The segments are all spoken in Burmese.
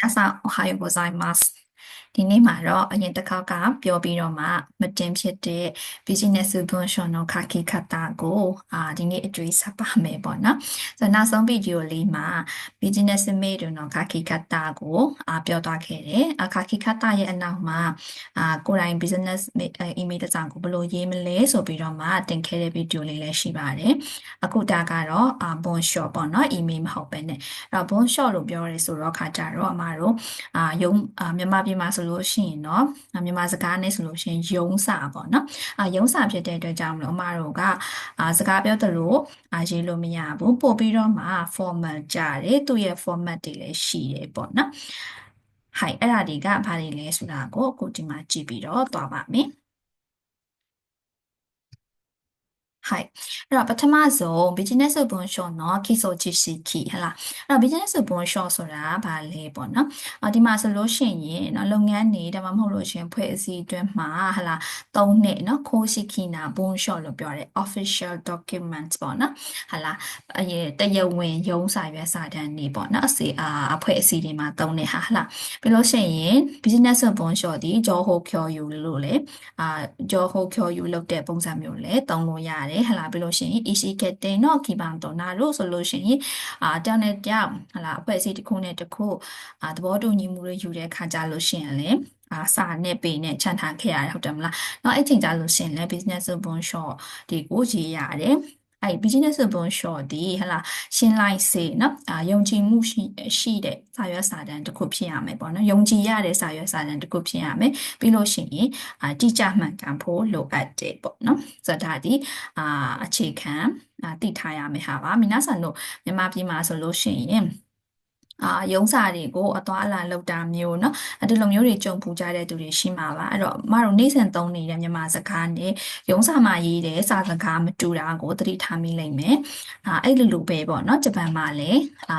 皆さん、おはようございます。 ဒီနေ့မှာတော့အရင်တစ်ခေါက်ကပြောပြီးတော့မှမတင်ဖြစ်တဲ့ business subvention ခါခိခတာကိုအာဒီနေ့အကျွေးဆက်ပါမယ်ပေါ့နော်ဆိုတော့နောက်ဆုံးဗီဒီယိုလေးမှာ business made တော့ခါခိခတာကိုအာပြောသွားခဲ့တယ်အခါခိခတာရဲ့အနောက်မှာအာကိုယ်တိုင် business email တစ်စောင်ကိုဘယ်လိုရေးမလဲဆိုပြီးတော့မှတင်ခဲ့တဲ့ဗီဒီယိုလေးလည်းရှိပါတယ်အခုဒါကတော့အာ bon shop ပေါ့နော် email မဟုတ်ပဲねအဲ့တော့ bon shop လို့ပြောရဲဆိုတော့ခါကြတော့အမတို့အာရုံမြန်မာပြည်မှာဆိုလို့ရှိရင်เนาะမြန်မာစကားနဲ့ဆိုလို့ရှိရင်ယုံစာပေါ့เนาะအာယုံစာဖြစ်တဲ့အတွက်ကြောင့်မလို့အမတို့ကအာစကားပြောသလိုအာရေးလို့မရဘူးပို့ပြီးတော့မှ format ကြတယ်သူ့ရဲ့ format တွေလည်းရှိတယ်ပေါ့เนาะဟိုင်အဲ့ဒါတွေကဘာတွေလဲဆိုတာကိုအခုဒီမှာကြည့်ပြီးတော့သွားပါမယ် はい。အဲ့တော့ပထမဆုံး business ဘုံရှော့เนาะခိဆိုကြည့်ရှိခိဟလားအဲ့တော့ business ဘုံရှော့ဆိုတာဘာလဲပေါ့เนาะအော်ဒီမှာဆိုလို့ရှိရင်เนาะလုပ်ငန်းတွေဒါမှမဟုတ်လို့ရှင်ဖွဲ့အစည်းအတွင်းမှာဟလား၃နှစ်เนาะခိုးရှိခိနာဘုံရှော့လို့ပြောတယ် official documents ပေါ့เนาะဟလားအဲတရားဝင်ရုံးစာရွက်စာတမ်းတွေပေါ့เนาะအစီအာအဖွဲ့အစည်းတွေမှာ၃နှစ်ဟာဟလားပြီးလို့ရှိရင် business ဘုံရှော့ဒီ job hold cure you လို့လေအာ job hold cure you လုပ်တဲ့ပုံစံမျိုးလေတုံးလို့ရတယ်ဟလာပြီးလို့ရှိရင် easy getting တော့ keep on တော့နာလို့ဆိုလို့ရှိရင်အာတောင်းနဲ့တောင်းဟလာအဖွဲ့အစည်းတစ်ခုနဲ့တစ်ခုအာသဘောတူညီမှုတွေယူတဲ့ခါကြလို့ရှိရင်လေအာစာနဲ့ပေနဲ့ခြံထားခဲ့ရတယ်ဟုတ်တယ်မလား။နောက်အဲ့ချိန်ကြလို့ရှိရင်လည်း business bon short ဒီကိုရေးရတယ်။ အဲ့ business bon short ဒီဟလာရှင်းလိုက်စေနော်အာယုံကြည်မှုရှိရှိတဲ့စာရွက်စာတမ်းတစ်ခုဖြစ်ရမယ်ပေါ့နော်ယုံကြည်ရတဲ့စာရွက်စာတမ်းတစ်ခုဖြစ်ရမယ်ပြီးလို့ရှိရင်အာတိကျမှန်ကန်ဖို့လိုအပ်တယ်ပေါ့နော်ဆိုတော့ဒါဒီအာအခြေခံအာသိထားရမယ်ဟာပါမိနာဆန်တို့မြန်မာပြည်မှာဆိုလို့ရှိရင် အာရုံးစာတွေကိုအသွားအလာလောက်တာမျိုးเนาะအဲ့ဒီလိုမျိုးတွေကြုံပူကြတဲ့သူတွေရှိမှာပါအဲ့တော့မတို့နေ့စဉ်သုံးနေတဲ့မြန်မာစကားနဲ့ရုံးစာမှာရေးတဲ့စာစကားမတူတာကိုသတိထားမိလိမ့်မယ်အာအဲ့လိုလိုပဲပေါ့เนาะဂျပန်မှာလည်းအာ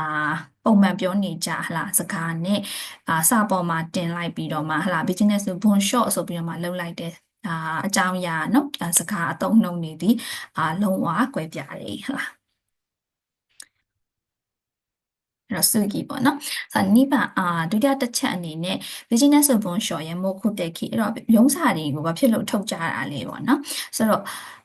ပုံမှန်ပြောနေကြဟလာစကားနဲ့အာစာပေါ်မှာတင်လိုက်ပြီးတော့မှဟလာ business ဘွန် short ဆိုပြီးတော့မှလုပ်လိုက်တဲ့အာအကြောင်းအရာเนาะစကားအသုံးနှုန်းနေသည်အာလုံးဝကွဲပြားတယ်ဟလာ အဲ့တော့စုကြည့်ပေါ့နော်။ဆိုတော့နိဗ္ဗာန်အာဒုတိယတစ်ချက်အနေနဲ့ business ဘွန်ရှော့ရဲ့မို့ခုတက်ခီအဲ့တော့ရုံးစာတွေကိုဘာဖြစ်လို့ထုတ်ကြတာလဲပေါ့နော်။ဆိုတော့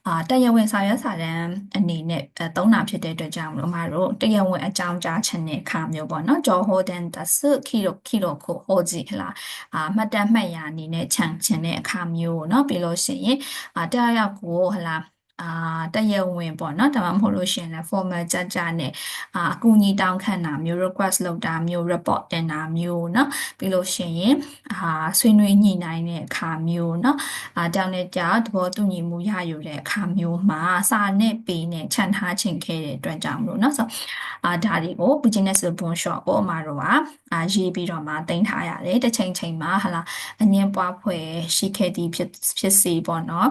အာတရားဝင်စာရွက်စာတမ်းအနေနဲ့သုံးတာဖြစ်တဲ့အတွက်ကြောင့်မလို့မတို့တရားဝင်အကြောင်းကြားခြင်းနဲ့ခါမျိုးပေါ့နော်ကြောဟိုဒန်တဆခီလိုခီလိုကိုဟိုကြည့်ဟလားအာမှတ်တမ်းမှတ်ရအနေနဲ့ခြံခြင်းတဲ့အခါမျိုးเนาะပြီးလို့ရှိရင်အာတရားရောက်ကိုဟလား အာတရားဝင်ပေါ့နော်ဒါမှမဟုတ်လို့ရှိရင်လည်း formal ကြကြနဲ့အာအကူအညီတောင်းခံတာမျိုး request လုပ်တာမျိုး report တင်တာမျိုးเนาะပြီးလို့ရှိရင်အာဆွေးနွေးညှိနှိုင်းတဲ့အခါမျိုးเนาะအာတောင်းတဲ့ကြောင့်သဘောတူညီမှုရယူတဲ့အခါမျိုးမှာစာနဲ့ပေနဲ့ခြံထားခြင်းခဲ့တဲ့အတွက်ကြောင့်မလို့เนาะဆိုအာဒါတွေကို business bond shop ကိုအမှာတော့အာရေးပြီးတော့မှတင်ထားရတယ်တစ်ချိန်ချိန်မှာဟလာအငင်းပွားဖွဲ့ရှိခဲ့သည်ဖြစ်ဖြစ်စီပေါ့เนาะ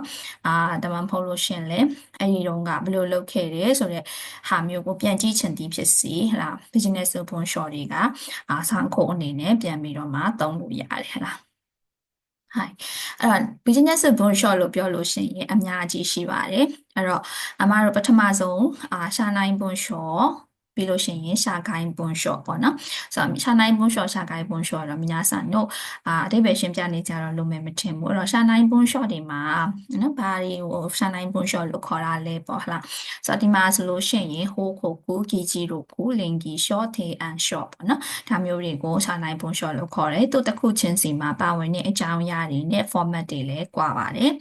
အာဒါမှမဟုတ်လို့ရှင်လဲ ဲအဲ့ဒီတော့ကဘယ်လိုလုပ်ခဲ့တယ်ဆိုတော့ဟာမျိုးကိုပြန်ကြည့်ချင်သည်ဖြစ်စီဟလာ business bond shop တွေကအာဆန်ခိုအနေနဲ့ပြန်ပြီးတော့မှသုံးလို့ရတယ်ဟလားဟိုင်အဲ့တော့ business bond short လို့ပြောလို့ရှိရင်အများကြီးရှိပါတယ်အဲ့တော့အမတို့ပထမဆုံးအာရှာနိုင် bond short ပြီးလို့ရှိရင်ရှာကိုင်းပွန်လျှော့ပေါ့နော်ဆိုတော့ရှာနိုင်ပွန်လျှော့ရှာကိုင်းပွန်လျှော့တော့မြညာဆန်တို့အာအတိတ်ပဲရှင်းပြနေကြတော့လုံးမယ်မထင်ဘူးအဲ့တော့ရှာနိုင်ပွန်လျှော့တွေမှာနော်ဘာတွေဟိုရှာနိုင်ပွန်လျှော့လို့ခေါ်တာလဲပေါ့ဟလားဆိုတော့ဒီမှာဆိုလို့ရှိရင်ဟိုးခိုကူကီဂျီတို့ကူလင်ကီရှော့ထေအန်ရှော့ပေါ့နော်ဒါမျိုးတွေကိုရှာနိုင်ပွန်လျှော့လို့ခေါ်တယ်သူတစ်ခုချင်းစီမှာပါဝင်တဲ့အကြောင်းအရာတွေနဲ့ format တွေလည်းကွာပါတယ်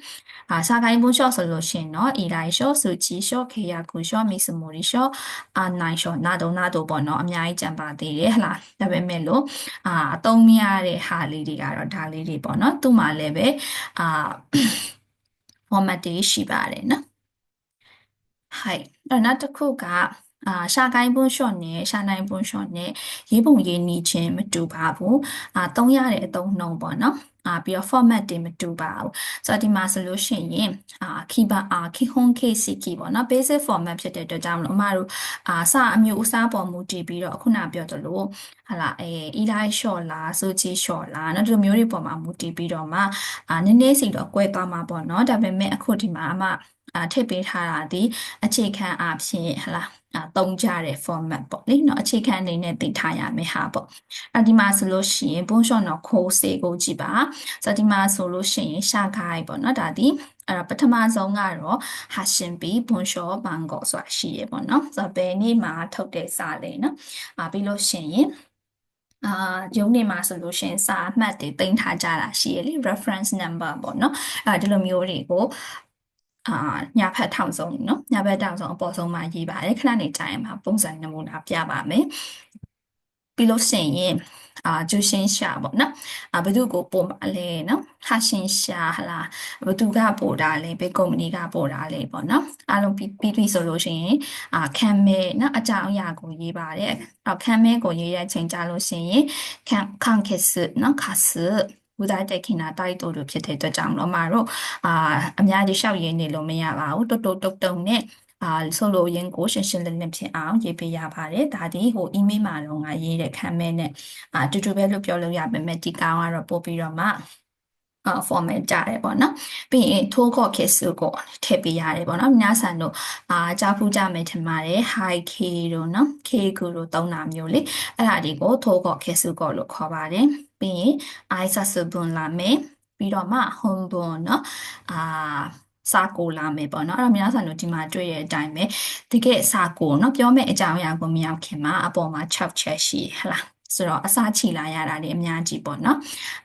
အာရှာကိုင်းပွန်လျှော့ဆိုလို့ရှိရင်တော့ e လိုက်ရှော့စုချီရှော့ခေယာကူရှော့မီစမိုရီရှော့အာနိုင်ရှော့နာဒုံနာဒိုပေါ့နော်အများကြီးကြံပါသေးတယ်ဟလားဒါပေမဲ့လို့အာအသုံးမရတဲ့ဟာလေးတွေကတော့ဒါလေးတွေပေါ့နော်သူ့မှာလည်းပဲအာ format တွေရှိပါတယ်နော်ဟိုက်အဲ့နောက်တစ်ခုကအာရှာကိုင်းပွန်းရှော့နဲ့ရှာနိုင်ပွန်းရှော့နဲ့ရေးပုံရေးနီးချင်းမတူပါဘူးအာသုံးရတဲ့အသုံးနှုန်းပေါ့နော် အာပြီးတော့ format တွေမတူပါဘူးဆိုတော့ဒီမှာဆိုလို့ရှိရင်အာ keyword အာ kihon kck ပေါ့နော် basic format ဖြစ်တဲ့အတွက်ကြောင့်မလို့အမတို့အာစအမျိုးအစားပေါ်မူတည်ပြီးတော့ခုနပြောသလိုဟလာအဲ eli short လား soji short လားနော်ဒီလိုမျိုးတွေပေါ်မှာမူတည်ပြီးတော့မှအာနည်းနည်းစီတော့꿰သွားမှာပေါ့နော်ဒါပေမဲ့အခုဒီမှာအမ ထည့်ပေးထားတာဒီအခြေခံအဖြစ်ဟလာအာသုံးကြတဲ့ format ပေါ့လေเนาะအခြေခံအနေနဲ့သိထားရမယ့်ဟာပေါ့အဲ့ဒီမှာဆိုလို့ရှိရင်ဘုန်းရှော့တော့ခိုးစေကိုကြည့်ပါဆိုဒီမှာဆိုလို့ရှိရင်ရှာခိုင်းပေါ့เนาะဒါဒီအဲ့ပထမဆုံးကတော့ဟာရှင်ဘီဘွန်ရှောဘန်ကောဆိုတာရှိရပေါ့နော်ဆိုတော့ဘယ်နေ့မှာထုတ်တဲ့စာလဲနော်အာပြီးလို့ရှိရင်အာရုံးနေမှာဆိုလို့ရှင်စာအမှတ်တွေတင်ထားကြတာရှိရလေ reference number ပေါ့နော်အဲဒီလိုမျိုးတွေကို အာညာဖက်ထောင်ဆုံးเนาะညာဘက်ထောင်ဆုံးအပေါ်ဆုံးမှာရေးပါတယ်ခဏနေကြရင်မှာပုံစံနမူနာပြပါမယ်ပြီးလို့ရှိရင်အာကျူရှင်းရှာပေါ့နော်အာဘယ်သူကိုပို့မှာလဲနော်ဟာရှင်းရှာဟလားဘယ်သူကပို့တာလဲဘယ်ကုမ္ပဏီကပို့တာလဲပေါ့နော်အားလုံးပြီးပြီးဆိုလို့ရှိရင်အာခံမဲနော်အကြောင်းအရာကိုရေးပါတယ်အော်ခံမဲကိုရေးရချိန်ကြလို့ရှိရင်ခံခံခက်စနော်ခါစ ဘူဒါတက်ခင်နာတိုက်တိုတို့ဖြစ်တဲ့အတွက်ကြောင့်တော့မတို့အာအများကြီးရှောက်ရင်းနေလို့မရပါဘူးတုတ်တုတ်တုတ်တုံနဲ့အာဆိုလိုရင်းကိုရှင်းရှင်းလင်းလင်းဖြစ်အောင်ရေးပေးရပါတယ်ဒါဒီဟို email မှာတော့ငါရေးတဲ့ခံမဲနဲ့အာတူတူပဲလို့ပြောလို့ရပါမယ်ဒီကောင်ကတော့ပို့ပြီးတော့မှအာ format ကြတယ်ပေါ့နော်ပြီးရင်ထိုးခေါ်ခေစုကိုထည့်ပေးရတယ်ပေါ့နော်များဆန်တို့အာကြားဖူးကြမယ်ထင်ပါတယ် high k တို့နော် k ကိုတို့သုံးတာမျိုးလေအဲ့ဒါတွေကိုထိုးခေါ်ခေစုကိုလို့ခေါ်ပါတယ်ပြီးရင် i ဆဆဘွန်လာမယ်ပြီးတော့မှ home ဘွန်နော်အာစာကိုလာမယ်ပေါ့နော်အဲ့တော့များဆန်တို့ဒီမှာတွေ့ရတဲ့အတိုင်းပဲတကယ်စာကိုနော်ပြောမယ့်အကြောင်းအရာကိုမရောက်ခင်မှာအပေါ်မှာ6ချက်ရှိဟလား ဆိုတော့အစားချီလာရတာတွေအများကြီးပေါ့နော်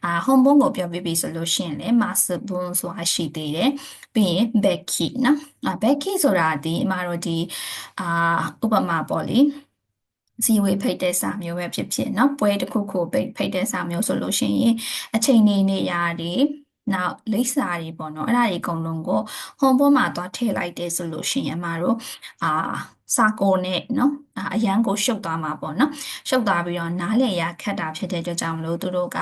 အာ home bone ကိုပြောပြပြီဆိုလို့ရှိရင်လည်း master bone ဆိုတာရှိသေးတယ်ပြီးရင် becky နော်အာ becky ဆိုတာဒီအမတို့ဒီအာဥပမာပေါ့လေဇီဝေဖိတ်တဲ့စာမျိုးပဲဖြစ်ဖြစ်เนาะပွဲတစ်ခုခုဖိတ်ဖိတ်တဲ့စာမျိုးဆိုလို့ရှိရင်အချိန်နေနေရာတွေ နောက်လိပ်စာတွေပေါ့နော်အဲ့ဒါတွေအကုန်လုံးကိုဟုံပေါ်မှာသွားထည့်လိုက်တယ်ဆိုလို့ရှိရင်အမတို့အာစာကိုနဲ့နော်အရန်ကိုရှုပ်သွားမှာပေါ့နော်ရှုပ်သွားပြီးတော့နားလည်ရခက်တာဖြစ်တဲ့အတွက်ကြောင့်မလို့သူတို့က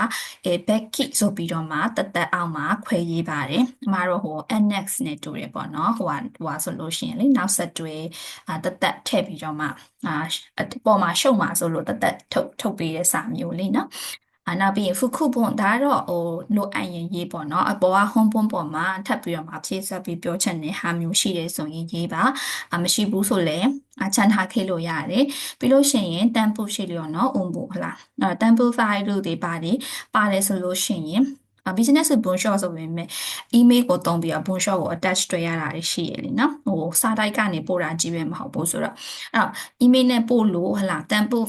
အဲ back key ဆိုပြီးတော့မှတသက်အောင်မှာခွဲရေးပါတယ်အမတို့ဟို annex နဲ့တူတယ်ပေါ့နော်ဟိုဟာဟိုဟာဆိုလို့ရှိရင်လေနောက်ဆက်တွဲအာတသက်ထည့်ပြီးတော့မှအာပေါ်မှာရှုပ်မှာဆိုလို့တသက်ထုတ်ထုတ်ပေးတဲ့စာမျိုးလေးနော် အာနောက်ပြီးဖုခုပွန်ဒါတော့ဟိုလိုအပ်ရင်ရေးပေါ့နော်အပေါ်က home ပွန်ပေါ်မှာထပ်ပြီးတော့မှဖြည့်ဆက်ပြီးပြောချက်နဲ့ဟာမျိုးရှိတယ်ဆိုရင်ရေးပါအမရှိဘူးဆိုလည်းအချန်ထားခဲ့လို့ရတယ်ပြီးလို့ရှိရင်တန်ပို့ရှိလျော်နော်အုံပို့ဟလားအဲတန်ပို့ file တို့တွေပါတယ်ပါတယ်ဆိုလို့ရှိရင် business brochure ဆိုပေမဲ့ email ကိုတုံးပြီးတော့ brochure ကို attach တွေ့ရတာရှိရလေနော်ဟိုစာတိုက်ကနေပို့တာကြီးပဲမဟုတ်ဘူးဆိုတော့အဲ့တော့ email နဲ့ပို့လို့ဟလာတန်ပို့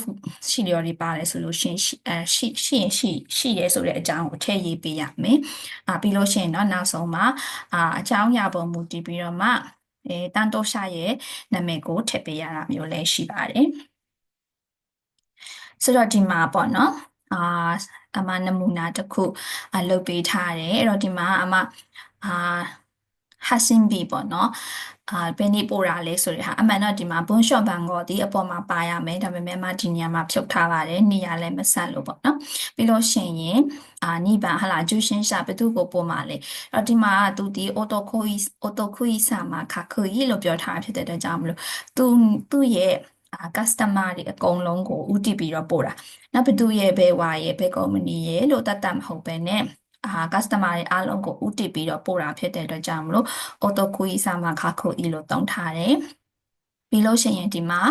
ရှိလျော်တွေပါတယ်ဆိုလို့ရှိရင်အဲရှိရှိရင်ရှိရှိရဲဆိုတဲ့အကြောင်းကိုထည့်ရေးပေးရမယ်အာပြီးလို့ရှိရင်တော့နောက်ဆုံးမှာအာအကြောင်းအရာပုံမူတည်ပြီးတော့မှအဲတန်တော့ရှာရဲ့နာမည်ကိုထည့်ပေးရတာမျိုးလည်းရှိပါတယ်ဆိုတော့ဒီမှာပေါ့နော်အာ အမနမူနာတစ်ခုအလုပ်ပေးထားတယ်အဲ့တော့ဒီမှာအမအာဟာဆင်ဘီပေါ့နော်အာဘယ်နေ့ပို့တာလဲဆိုတဲ့ဟာအမှန်တော့ဒီမှာဘွန်ရှော့ဘန်ကောဒီအပေါ်မှာပါရမယ်ဒါပေမဲ့မဒီနေရာမှာဖြုတ်ထားပါတယ်နေရာလည်းမဆက်လို့ပေါ့နော်ပြီးလို့ရှိရင်အာနိဗ္ဗာန်ဟလာကျူရှင်းရှာဘသူကိုပို့မှာလဲအဲ့တော့ဒီမှာသူဒီအော်တိုခိုအီအော်တိုခိုအီဆာမှာခါခိုအီလို့ပြောထားဖြစ်တဲ့အတွက်ကြောင့်မလို့သူသူ့ရဲ့အာ customer တွေအကုန်လုံးကိုဥတည်ပြီးတော့ပို့တာနောက်ဘသူရဲ့ဘယ်ဝါရဲ့ဘယ်ကုမ္ပဏီရဲ့လို့တတ်တတ်မဟုတ်ပဲနဲ့အာ customer တွေအားလုံးကိုဥတည်ပြီးတော့ပို့တာဖြစ်တဲ့အတွက်ကြောင့်မလို့ auto query စာမှာခါခို e လို့သုံးထားတယ်ပြီးလို့ရှိရင်ဒီမှာ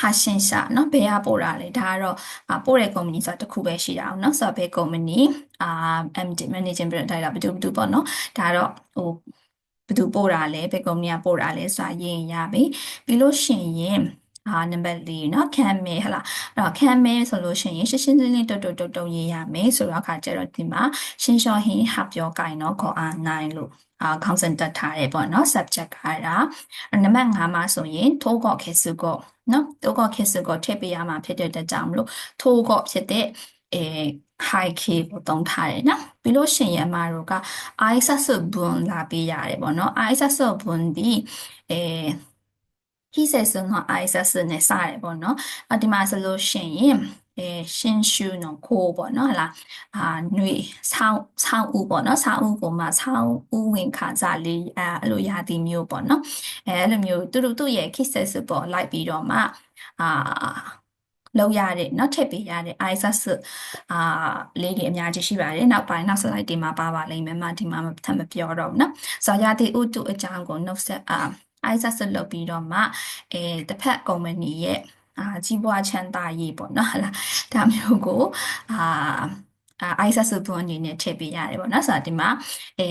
ဟာရှင်ရှာเนาะဘယ်ကပို့တာလဲဒါကတော့ပို့တဲ့ကုမ္ပဏီဆိုတာတစ်ခုပဲရှိတာအောင်เนาะဆိုတော့ဘယ်ကုမ္ပဏီအာ MD managing director ဘယ်သူဘယ်သူပေါ့เนาะဒါတော့ဟိုဘယ်သူပို့တာလဲဘယ်ကုမ္ပဏီကပို့တာလဲဆိုတာရေးရင်ရပြီပြီးလို့ရှိရင် အာနံပါတ်၄เนาะခံမဲဟလားအဲ့တော့ခံမဲဆိုလို့ရှိရင်ရှင်းရှင်းလင်းလင်းတုတ်တုတ်တုတ်တုတ်ရေးရမယ်ဆိုတော့အခါကျတော့ဒီမှာရှင်းရှောဟင်းဟာပြောကိုင်တော့ခေါ်အားနိုင်လို့အာခေါင်းစဉ်တက်ထားတယ်ပေါ့နော် subject ကတာနံပါတ်5မှာဆိုရင်ထိုးကော့ခေစုကော့နော်ထိုးကော့ခေစုကော့ထည့်ပေးရမှာဖြစ်တဲ့အတွက်ကြောင့်မလို့ထိုးကော့ဖြစ်တဲ့အဲ high key ကိုသုံးထားတယ်နော်ပြီးလို့ရှိရင်အမတို့က i ဆတ်ဆဘွန်လာပေးရတယ်ပေါ့နော် i ဆတ်ဆဘွန်ဒီအဲ ဟိဆက်စငါအိုင်ဆက်စနဲ့စရတယ်ပေါ့နော်အဒီမှာဆိုလို့ရှိရင်အဲရှင်ရှူနော်ခိုးပေါ့နော်ဟလာအာຫນွေဆောင်းဆောင်းဦးပေါ့နော်ဆောင်းဦးကိုမှဆောင်းဦးဝင်ခါစားလေးအဲအဲ့လိုရာသီမျိုးပေါ့နော်အဲအဲ့လိုမျိုးသူတို့သူ့ရဲ့ kiss ပေါ့လိုက်ပြီးတော့မှအာ လောက်ရတဲ့เนาะထည့်ပေးရတဲ့ ISS အာလေးတွေအများကြီးရှိပါတယ်နောက်ပိုင်းနောက် slide ဒီမှာပါပါလိမ့်မယ်မဒီမှာထပ်မပြောတော့ဘူးเนาะဆိုတော့ရာသီဥတုအကြောင်းကိုနှုတ်ဆက်အာ ISS လုပ်ပြီးတော့မှအဲတစ်ဖက်ကုမ္ပဏီရဲ့အာကြီးပွားချမ်းသာရေးပေါ့နော်ဟလာဒါမျိုးကိုအာ အိုက်ဆာစုပွန်အနေနဲ့ထည့်ပေးရတယ်ပေါ့နော်ဆိုတော့ဒီမှာအဲ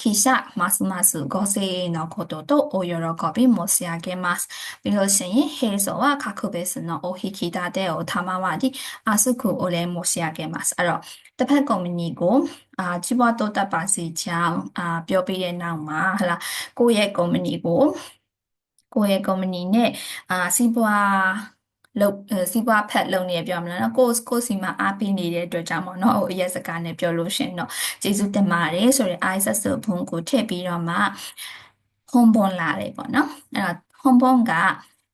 ခိရှာမတ်မတ်ဂိုဆေနော်ကိုတိုတိုအိုယောကောဘီမိုဆီယာဂေမတ်ပြီးလို့ရှိရင်ဟေဆိုဝါခခုဘေစနော်အိုဟီခီတာတဲ့အိုထာမဝဒီအာစုခုအိုလေမိုဆီယာဂေမတ်အဲ့တော့တစ်ဖက်ကုမ္ပဏီကိုအာကြီးပွားတိုးတက်ပါစေကြောင်းအာပြောပြတဲ့နောက်မှာဟလာကိုယ့်ရဲ့ကုမ္ပဏီကိုကိုယ့်ရဲ့ကုမ္ပဏီနဲ့အာစီးပွား လုံစီးပွားဖက်လုံနေပြောမလားနော်ကိုကိုစီမှာအားပေးနေတဲ့အတွက်ကြောင့်ပေါ့နော်ဟိုအရက်စကားနဲ့ပြောလို့ရှင်တော့ကျေးဇူးတင်ပါတယ်ဆိုရင် ISS ဘုံကိုထည့်ပြီးတော့မှ home bond လာတယ်ပေါ့နော်အဲ့တော့ home bond က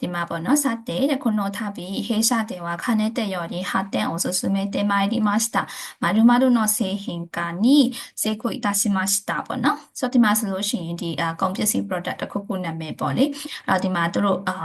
ဒီမှာပေါ့နော်စတဲ့တဲ့ခုနောထားပြီးဟေးရှာတဲ့ဝါခနဲ့တဲ့ရော်ဒီဟာတဲ့အောင်ဆိုစုမဲတဲ့မိုင်ဒီမတ်တာမာဒူမာဒူနော်ဆေဟင်ကာနီစေကိုအတာစီမတ်တာပေါ့နော်ဆိုဒီမှာဆိုလို့ရှိရင်ဒီအကွန်ပစ္စည်း product တစ်ခုခုနာမည်ပေါ့လေအဲ့ဒီမှာတို့အာ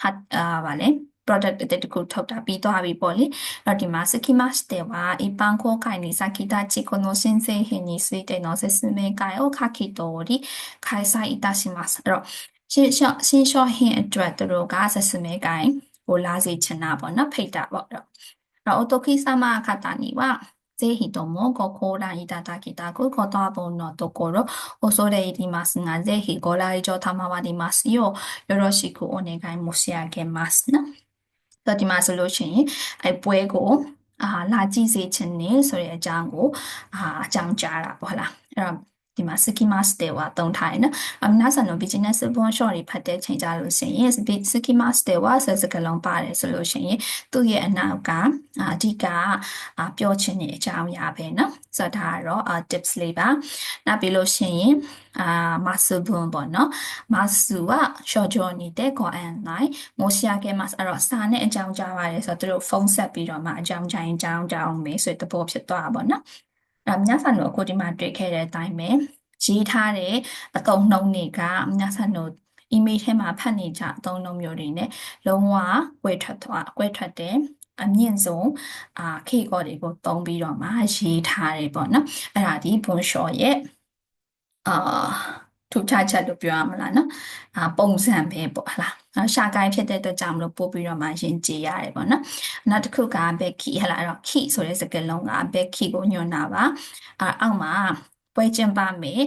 ဟာအာဗာလေ product အတစ်ခုထုတ်တာပြီးသွားပြီပေါ့လေအဲ့ဒီမှာ skimas တဲ့ပါ一般公開に先立ちこの申請品についての説明会を下記通り開催いたしますအဲ့တော့ရှင်းရှင်းရှင်းရှင်းဟင်းအတွက်သူတို့ကဆက်စမဲကိုင်ကိုလာစေချင်တာပေါ့နော်ဖိတ်တာပေါ့တော့အဲ့တော့ otoki sama ခတာနီはぜひともご購覧いただきたくことは本のところ恐れ入りますが、ぜひご来場賜りますようよろしくお願い申し上げますな。 တော့ဒီမှာဆိုလို့ရှိရင်အဲပွဲကိုအာလာကြည့်စေချင်နေဆိုတဲ့အကြောင်းကိုအာအကြောင်းကြားတာပေါ့ဟလားအဲ့တော့ ဒီမှာ schema stay ဟာသုံးထားရယ်နော်အမနာဆန်တို့ business bond short တွေဖတ်တဲ့ချိန်ကြလို့ဆိုရင် schema stay ဟာဆက်စကလုံးပါတယ်ဆိုလို့ရှိရင်သူ့ရဲ့အနောက်ကအဓိကပြောချင်တဲ့အကြောင်းအရာပဲနော်ဆိုတော့ဒါကတော့ tips လေးပါနောက်ပြီးလို့ရှိရင်အာမဆူဘွန်ပေါ့နော်မဆူက short journey တဲ့ go online မိုးရှာခဲ့မှာအဲ့တော့စာနဲ့အကြောင်းကြားပါတယ်ဆိုတော့သူတို့ဖုန်းဆက်ပြီးတော့မှအကြောင်းကြားရင်အကြောင်းကြားအောင်ပဲဆိုတဲ့သဘောဖြစ်သွားတာပေါ့နော် အဲ့မြတ်ဆန်တို့အခုဒီမှာတွေ့ခဲ့တဲ့အတိုင်းပဲရေးထားတဲ့အကုံနှုံးတွေကမြတ်ဆန်တို့ email ထဲမှာဖတ်နေကြအသုံးနှုန်းမျိုးတွေနဲ့လုံးဝကွဲထွက်သွားကွဲထွက်တဲ့အမြင့်ဆုံးအာခေကောတွေကိုသုံးပြီးတော့မှရေးထားတယ်ပေါ့နော်အဲ့ဒါဒီဘွန်ရှော်ရဲ့အာထူးခြားချက်လို့ပြောရမလားနော်အာပုံစံပဲပေါ့ဟလား ရှာကိုင်းဖြစ်တဲ့အတွက်ကြောင့်မလို့ပို့ပြီးတော့မှရင်ကြည်ရတယ်ပေါ့နော်နောက်တစ်ခုက Becky ဟလာတော့ key ဆိုတဲ့စကားလုံးက Becky ကိုညွှန်တာပါအာအောက်မှာပွဲကျင်းပမယ်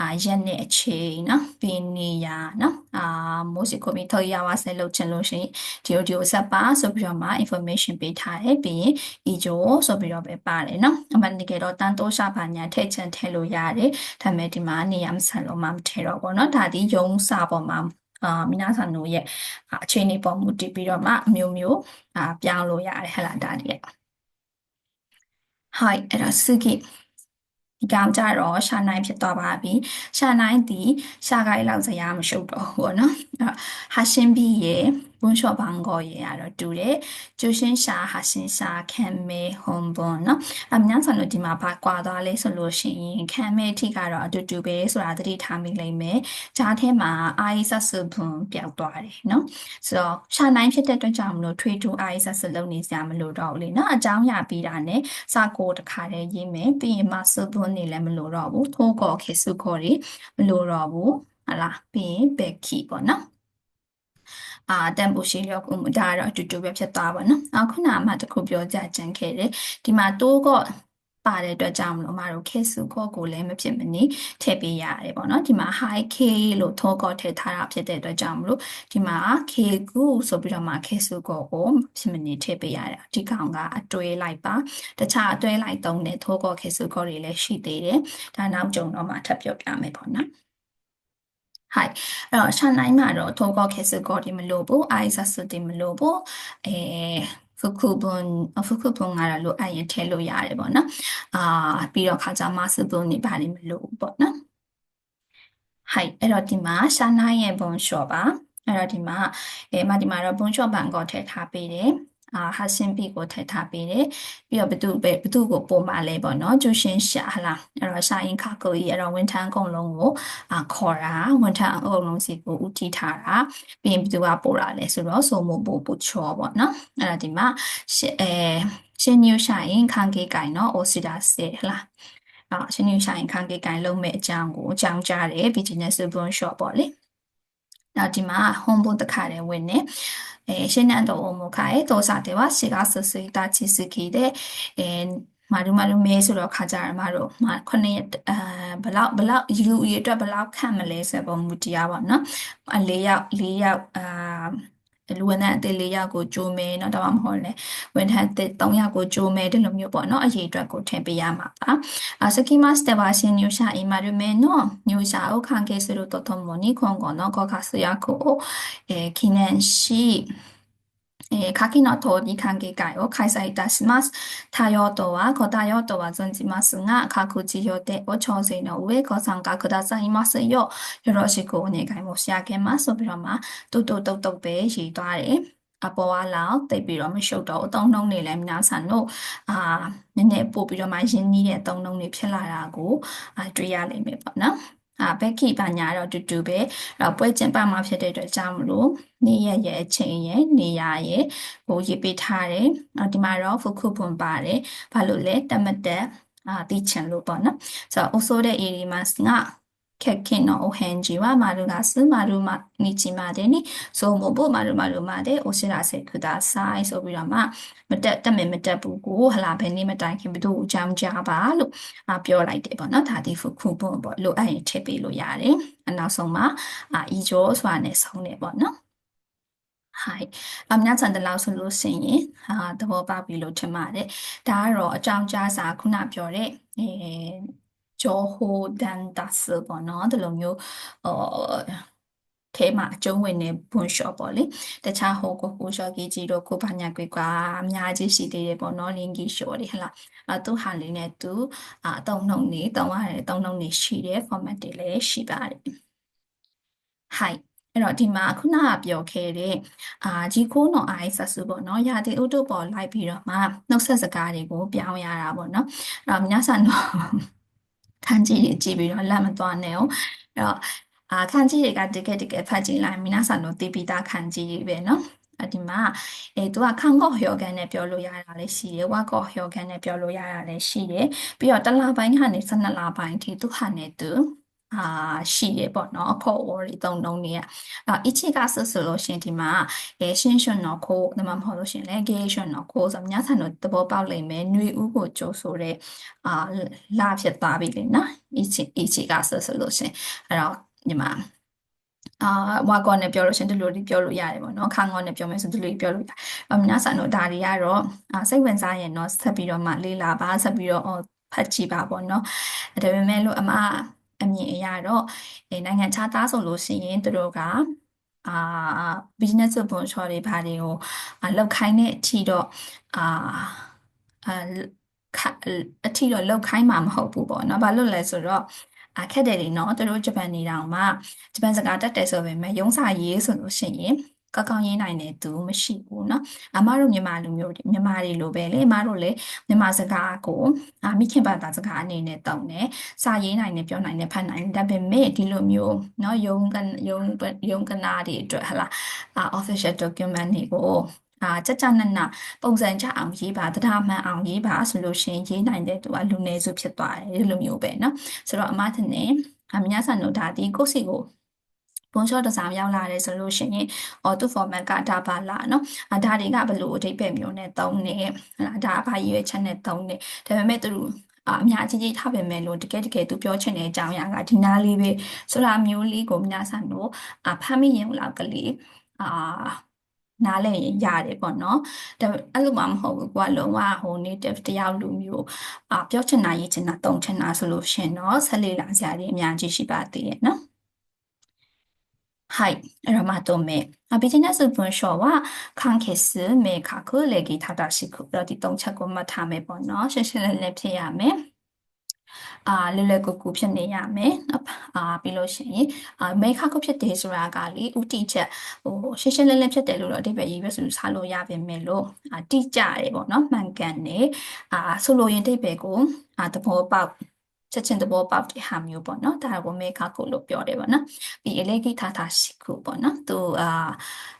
အာရက်နဲ့အချိန်နော်ပင်နေရနော်အာမိုးစီကိုမီထော်ရဝါဆက်လုပ်ချင်လို့ရှိရင်ဒီ audio ဆက်ပါဆိုပြီးတော့မှ information ပေးထားတယ်ပြီးရင် ejo ဆိုပြီးတော့ပဲပါတယ်နော်အမှန်တကယ်တော့တန်တိုးရှာပါညာထည့်ချင်ထည့်လို့ရတယ်ဒါပေမဲ့ဒီမှာနေရာမဆန်လို့မှမထည့်တော့ဘူးเนาะဒါဒီယုံစာပေါ်မှာ အာမိနာဆန်တို့ရဲ့အခြေအနေပေါ်မူတည်ပြီးတော့မှအမျိုးမျိုးအာပြောင်းလို့ရတယ်ဟဲ့လားဒါတွေဟိုက်အဲ့ဒါစုကိဒီကောင်ကြတော့ရှာနိုင်ဖြစ်သွားပါပြီရှာနိုင်ဒီရှာကိုင်းလောက်ဇရာမရှုပ်တော့ဘူးเนาะအဲ့တော့ဟာရှင်ဘီရဲ့ င်ရှာခံမဲဟွန်ဘွန်နော်အများဆုံးလို့ဒီမှာပါကွာသွားလဲဆိုလို့ရှိရင်ခံမဲအထိကတော့အတူတူပဲဆိုတာသတိထားမိလိမ့်မယ်ဂျားထဲမှာအာအီဆတ်ဆဘွန်ပျောက်သွားတယ်နော်ဆိုတော့ရှာနိုင်ဖြစ်တဲ့အတွက်ကြောင့်မလို့ထွေးထူအာအီဆတ်ဆလုံနေစရာမလိုတော့ဘူးလေနော်အကြောင်းရပြီးတာနဲ့စာကိုတခါတည်းရေးမယ်ပြီးရင်မဆဘွန်နေလည်းမလိုတော့ဘူးထိုးကောခေစုခေါ်တွေမလိုတော့ဘူးဟလာပြီးရင်ဘက်ခီပေါ့နော် အာတန်ပိုရှိလျောက်ကိုဒါကတော့အတူတူပဲဖြစ်သွားပါနော်အခုနမှတခုပြောကြကြံခဲ့တယ်ဒီမှာတိုးကပါတဲ့အတွက်ကြောင့်မလို့မတို့ခေစုကောကိုလည်းမဖြစ်မနေထည့်ပေးရတယ်ပေါ့နော်ဒီမှာ high k လို့ထောကောထည့်ထားတာဖြစ်တဲ့အတွက်ကြောင့်မလို့ဒီမှာ k ကူဆိုပြီးတော့မှခေစုကောကိုဖြစ်မနေထည့်ပေးရတယ်ဒီကောင်ကအတွဲလိုက်ပါတခြားအတွဲလိုက်သုံးတဲ့ထောကောခေစုကောတွေလည်းရှိသေးတယ်ဒါနောက်ကြုံတော့မှထပ်ပြောပြမယ်ပေါ့နော် はいအဲ့တော့ရှာနိုင်မှာတော့ထိုကောခေစကောဒီမလို့ဘူးအိုင်ဆတ်ဒီမလို့ဘူးအဲဖခုဘွန်ဖခုဘွန်ကတော့လိုအပ်ရင်ထည့်လို့ရတယ်ပေါ့နော်အာပြီးတော့ခါကြမစဘွန်နေပါလိမ့်မလို့ပေါ့နော်ဟိုက်အဲ့တော့ဒီမှာရှာနိုင်ရဲ့ဘွန်ရှော့ပါအဲ့တော့ဒီမှာအဲမဒီမှာတော့ဘွန်ရှော့ဘန်ကောထည့်ထားပေးတယ် အာဟာစင်ပီကိုထည့်ထားပေးတယ်ပြီးတော့ဘသူပဲဘသူကိုပို့မှလဲပေါ့နော်ကျူရှင်ရှာဟလားအဲ့တော့ရှာရင်ခါကိုကြီးအဲ့တော့ဝန်ထမ်းအကုန်လုံးကိုအာခေါ်တာဝန်ထမ်းအကုန်လုံးစီကိုဦးတည်ထားတာပြီးရင်ဘသူကပို့တာလဲဆိုတော့ဆိုမို့ပို့ပို့ချောပေါ့နော်အဲ့ဒါဒီမှာရှအဲရှင်ညူရှာရင်ခံကေကိုင်နော်အိုစီဒါစေဟလားအော်ရှင်ညူရှာရင်ခံကေကိုင်လုံးမဲ့အကြောင်းကိုအကြောင်းကြားတယ် business bone shop ပေါ့လေနောက်ဒီမှာ home ဘုတ်တခါတည်းဝင်နေ えー、신난도오모카에도사대와시가스스이다지스기데 에, 마루마루메소로가자마루마코네 아, 블럭블럭유유의အတွက်ဘလောက်ခံမလဲဆိုပုံမူတရားပါเนาะ၄ရောက်၄ရောက်အာ ဝန်ထမ်းအသစ်၄ယောက်ကိုကြိုးမယ်เนาะဒါမှမဟုတ်လည်းဝန်ထမ်းအသစ်၃ယောက်ကိုကြိုးမယ်ဒီလိုမျိုးပေါ့เนาะအရေးအတွက်ကိုထည့်ပေးရမှာပါအစကီမစတေဘာရှင်ညူရှာအီမာရမေနောညူရှာကိုခံခဲ့စလို့တော်တော်မနီခွန်ကောနော်ကောခါဆရာကိုအဲခိနန်ရှိ えー、下記の通り歓迎会を開催いたします。他用途は答用途は存じますが、各事業でを調整の上ご参加くださいますよう、よろしくお願い申し上げますဆိုပြီးတော့မှတူတူတုတ်တုတ်ပဲရေးသွားတယ်။အပေါ်ကလောက်တိတ်ပြီးတော့မရှုပ်တော့အတုံးနှုံးနေလဲများဆန်တို့အာနည်းနည်းပို့ပြီးတော့မှရင်းနှီးတဲ့အတုံးနှုံးတွေဖြစ်လာတာကိုအာတွေ့ရလိမ့်မယ်ပေါ့နော်။ အာဘက်ခိပညာတော့တူတူပဲအဲ့တော့ပွဲကျင်းပမှာဖြစ်တဲ့အတွက်ကြောင့်မလို့နေ့ရက်ရဲ့အချိန်ရဲ့နေရာရဲ့ဟိုရေးပေးထားတယ်အော်ဒီမှာတော့ဖုခုပွန်ပါတယ်ဘာလို့လဲတမတက်အာတီချင်လို့ပေါ့နော်ဆိုတော့အိုဆိုတဲ့ area မှာငါ 객기너 오헨지와 마루가스 마루마 니치마데니 소모보 마루마루마데 오시라세 쿠다사이 소비라마 မတက်တက်မယ်မတက်ဘူးကိုဟလာဘယ်နေ့မတိုင်ခင်ဘသူ့အကြောင်းကြားပါလို့အပြောလိုက်တယ်ပေါ့နော်ဒါဒီခုပုံပေါ့လိုအပ်ရင်ထည့်ပေးလို့ရတယ်အနောက်ဆုံးမှာအီဂျောဆိုတာနဲ့ဆုံးတယ်ပေါ့နော် hi အများချန်တလောက်ဆိုလို့ရှိရင်ဟာသဘောပေါက်ပြီလို့ထင်ပါတယ်ဒါကတော့အကြောင်းကြားစာခုနပြောတဲ့အဲ ကျော်ဟိုဒန်ဒါဆပေါ့နော်ဒီလိုမျိုးဟောထဲမှာအကျုံးဝင်နေဘွန်ရှော့ပေါ့လေတခြားဟိုကိုကိုရှော့ကြီးကြီးတို့ကိုဘာညာကွေကွာအများကြီးရှိသေးတယ်ပေါ့နော်လင်းကြီးရှော့တွေဟလားအသူဟာလေးနဲ့သူအတုံနှုံနေတောင်းရတယ်တောင်းနှုံနေရှိတယ် format တွေလည်းရှိပါတယ် hi အဲ့တော့ဒီမှာခုနကပြောခဲ့တဲ့အာဂျီကိုနော်အိုင်ဆဆူပေါ့နော်ရာသီဥတုပေါ်လိုက်ပြီးတော့မှနှုတ်ဆက်စကားတွေကိုပြောင်းရတာပေါ့နော်အဲ့တော့မြတ်ဆန်တော့ ခန်းကြီးတွေကြည့်ပြီးတော့လက်မသွားနဲ့အောင်အဲ့တော့အာခန်းကြီးတွေကတကယ်တကယ်ဖတ်ကြည့်လိုက်မိနာဆန်တို့တည်ပြီးသားခန်းကြီးတွေပဲเนาะအဒီမှာအဲသူကခန်ကော့ဟျော်ကန်နဲ့ပြောလို့ရတာလည်းရှိတယ်ဝါကော့ဟျော်ကန်နဲ့ပြောလို့ရတာလည်းရှိတယ်ပြီးတော့တလပိုင်းကနေ12လပိုင်းအထိသူဟာနဲ့သူ အာရှိရပေါ့နော်အခေါ် word တွေသုံးနှုန်းနေရအဲ့အချိကဆဆိုလို့ရှင်ဒီမှာအဲရှင်းရှင်တော့ခိုးဒါမှမဟုတ်လို့ရှင်လဲ gay ရှင်တော့ခိုးဆိုမြတ်ဆန်တို့သဘောပေါက်လိမ့်မယ်ຫນွေဥကိုကြိုးဆိုတဲ့အာလာဖြစ်သွားပြီလေနော်အချိအချိကဆဆိုလို့ရှင်အဲ့တော့ဒီမှာအာဝါကောနဲ့ပြောလို့ရှင်ဒီလိုလေးပြောလို့ရတယ်ပေါ့နော်ခါငေါနဲ့ပြောမယ်ဆိုဒီလိုလေးပြောလို့ရအမြတ်ဆန်တို့ဒါတွေကတော့အာစိတ်ဝင်စားရင်တော့ဆက်ပြီးတော့မှလေးလာပါဆက်ပြီးတော့ဖတ်ကြည့်ပါပေါ့နော်ဒါပေမဲ့လို့အမအ မြင်အရတော့နိုင်ငံခြားသားဆိုလို့ရှိရင်သူတို့ကအာ business sponsor တွေဘာတွေကိုလောက်ခိုင်းတဲ့အထိတော့အာအာအထိတော့လောက်ခိုင်းမှာမဟုတ်ဘူးပေါ့နော်ဘာလို့လဲဆိုတော့အခက်တယ်တွေနော်သူတို့ဂျပန်နေတောင်မှဂျပန်စကားတတ်တယ်ဆိုပေမဲ့ရုံးစာရေးဆိုလို့ရှိရင် ကောက်ကောက်ရေးနိုင်တဲ့သူမရှိဘူးเนาะအမတို့မြန်မာလူမျိုးတွေမြန်မာတွေလိုပဲလေအမတို့လည်းမြန်မာစကားကိုအာမိခင်ဘာသာစကားအနေနဲ့တုံတယ်စာရေးနိုင်တယ်ပြောနိုင်တယ်ဖတ်နိုင်တယ်ဒါပေမဲ့ဒီလိုမျိုးเนาะရုံကရုံရုံကနာတွေအတွက်ဟလာအာ official document တွေကိုအာကြကြနနပုံစံချအောင်ရေးပါတရားမှန်အောင်ရေးပါဆိုလို့ရှိရင်ရေးနိုင်တဲ့သူကလူနည်းစုဖြစ်သွားတယ်ဒီလိုမျိုးပဲเนาะဆိုတော့အမထင်တယ်အမြတ်ဆန်တို့ဒါဒီကိုယ့်စီကို ဘွန်ရှော့တစားရောက်လာတယ်ဆိုလို့ရှိရင် auto format ကဒါပါလာเนาะအဒါတွေကဘယ်လိုအဓိပ္ပာယ်မျိုးနဲ့သုံးနေဟလာဒါဘာရွေးချက်နဲ့သုံးနေဒါပေမဲ့သူတို့အများကြီးကြီးထားပေမဲ့လို့တကယ်တကယ်သူပြောချင်တဲ့အကြောင်းအရာကဒီနားလေးပဲဆိုတာမျိုးလေးကိုများဆန်တို့အဖမ်းမိရင်လောက်ကလေးအာနားလည်ရင်ရတယ်ပေါ့နော်ဒါအဲ့လိုမှမဟုတ်ဘူးကွာလုံးဝဟို native တယောက်လူမျိုးအာပြောချင်တာရေးချင်တာတုံချင်တာဆိုလို့ရှင်တော့ဆက်လေလာစရာတွေအများကြီးရှိပါသေးရဲ့နော် はい。အဲ့တော့မှတော့မယ်။ビジネス文章は簡潔明確礼儀正しく。အဲ့တော့ဒီသုံးချက်ကိုမှတ်ထားမယ်ပေါ့နော်။ရှင်းရှင်းလင်းလင်းဖြစ်ရမယ်။ အာလွယ်လွယ်ကူကူဖြစ်နေရမယ်နော်အာပြီးလို့ရှိရင်အာမေခါခုဖြစ်တယ်ဆိုတာကလေဥတီချက်ဟိုရှင်းရှင်းလင်းလင်းဖြစ်တယ်လို့တော့အဓိပ္ပာယ်ရေးပဲဆိုစားလို့ရပါမယ်လို့အာတိကျတယ်ပေါ့နော်မှန်ကန်တယ်အာဆိုလိုရင်အဓိပ္ပာယ်ကိုအာသဘောပေါက် ချက်ချင်းသဘောပေါက်တဲ့ဟာမျိုးပေါ့နော်ဒါကိုမေခါကုလို့ပြောတယ်ပေါ့နော်ပြီးအလေးကိထာထာရှိခုပေါ့နော်သူအာ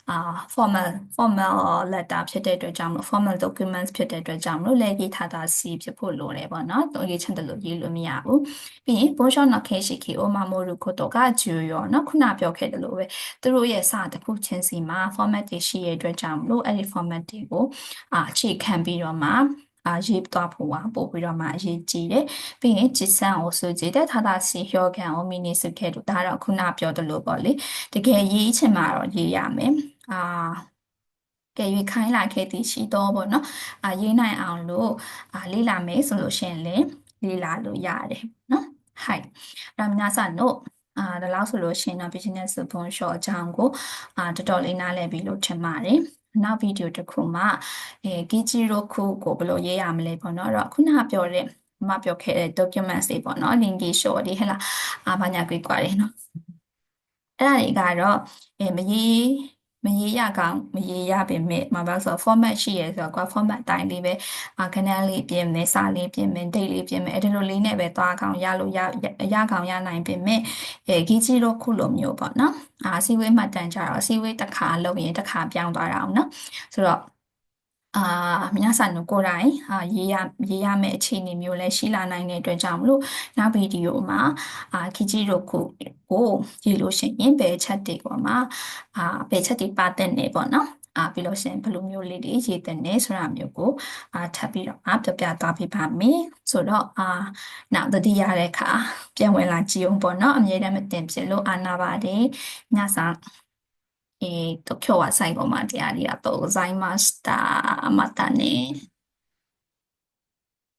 အာ formal formal letter ဖြစ်တဲ့အတွက်ကြောင့်မလို့ formal documents ဖြစ်တဲ့အတွက်ကြောင့်မလို့လည်းရေးထားတာစီဖြစ်ဖို့လိုတယ်ပေါ့နော်။သူရေးချင်တယ်လို့ရေးလို့မရဘူး။ပြီးရင် bonjour no keshiki omamoru koto ga juyo နော်ခုနပြောခဲ့တယ်လို့ပဲသူတို့ရဲ့စာတစ်ခုချင်းစီမှာ format တွေရှိရတဲ့အတွက်ကြောင့်မလို့အဲ့ဒီ format တွေကိုအာအခြေခံပြီးတော့မှ အာရေးသွားဖို့ပါပို့ပြီးတော့မှအရေးကြီးတယ်ပြီးရင်ဂျစ်ဆန်ကိုဆိုကြည့်တဲ့ထာတာစီဟျောကန်ကိုမီနီစုခဲ့လို့ဒါတော့ခုနပြောသလိုပေါ့လေတကယ်ရေးချင်မှာတော့ရေးရမယ်အာကဲ၍ခိုင်းလာခဲ့သည်ရှိတော့ဗောနော်အာရေးနိုင်အောင်လို့အာလေ့လာမယ်ဆိုလို့ရှင်လေလေ့လာလို့ရတယ်နော်ဟိုက်ဒါမနာစနို့အာဒါလောက်ဆိုလို့ရှင်တော့ business ဘုံ short အကြောင်းကိုအာတော်တော်လေးနားလည်ပြီးလို့ထင်ပါတယ် နောက်ဗီဒီယိုတစ်ခုမှာအဲဂီဂျီရိုခုကိုဘယ်လိုရေးရမလဲပေါ့နော်အဲ့တော့ခုနပြောတဲ့မပြောခဲ့တဲ့ documents တွေပေါ့နော် link show တွေဟဲ့လားအာဘာညာကြွေးကြွားတယ်နော်အဲ့ဒါတွေကတော့အဲမရေး မရေးရကောင်းမရေးရပေမဲ့မဘာဆို format ရှိရဲဆိုတော့ကွာ format အတိုင်းလေးပဲအာခဏလေးပြင်မယ်စာလေးပြင်မယ် date လေးပြင်မယ်အဲ့ဒီလိုလေးနဲ့ပဲသွားကောင်းရလို့ရရကောင်းရနိုင်ပေမဲ့အဲဂီဂျီရိုခုလိုမျိုးပေါ့နော်အာစီဝေးမှတ်တမ်းကြတော့စီဝေးတစ်ခါလုပ်ရင်တစ်ခါပြောင်းသွားတာအောင်နော်ဆိုတော့ အာမြဆန်တို့ကိုယ်တိုင်ဟာရေးရရေးရမယ့်အခြေအနေမျိုးလည်းရှိလာနိုင်တဲ့အတွက်ကြောင့်မလို့နောက်ဗီဒီယိုမှာအာခီကြီးတို့ကိုကိုရေးလို့ရှိရင်ဘယ်ချက်တွေပေါ့မှာအာဘယ်ချက်တွေပါတဲ့နေပေါ့နော်အာပြီးလို့ရှင်ဘယ်လိုမျိုးလေးတွေရေးတဲ့နေဆိုတာမျိုးကိုအာထပ်ပြီးတော့အပြပြသွားပြပါမယ်ဆိုတော့အာနောက်တတိယတဲ့အခါပြန်ဝင်လာကြည့်အောင်ပေါ့နော်အမြဲတမ်းမတင်ဖြစ်လို့အာနာပါတယ်ညစာ えっと、今日は最後までありがとうございました。またね。